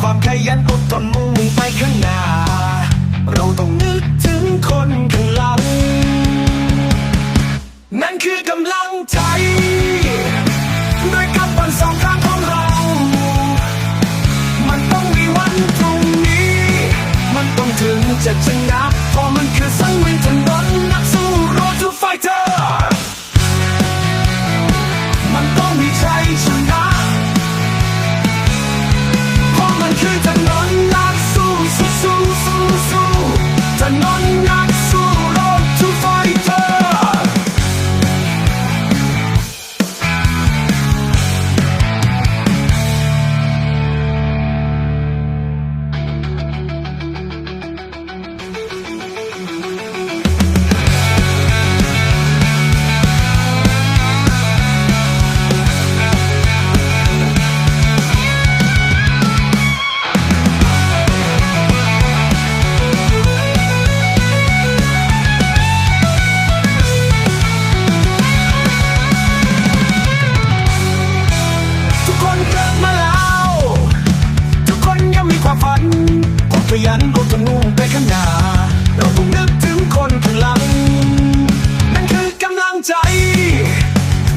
ความขยันอดทนมุ่งไปข้างหน้า เราต้องนึกถึงคนข้างหลัง นั่นคือกำลังใจด้วยกำบวันสองข้างของเรา มันต้องมีวันพรุ่งนี้ มันต้องถึงจะชนะเพราะมันคือสังเวย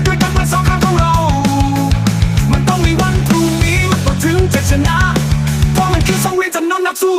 ด้วยกันเมื่สองครั้งของเรา มันต้องมีวันทูมีมันต้องถึงจะชนะ เพราะมันคือสังวีนจำนนนักสู้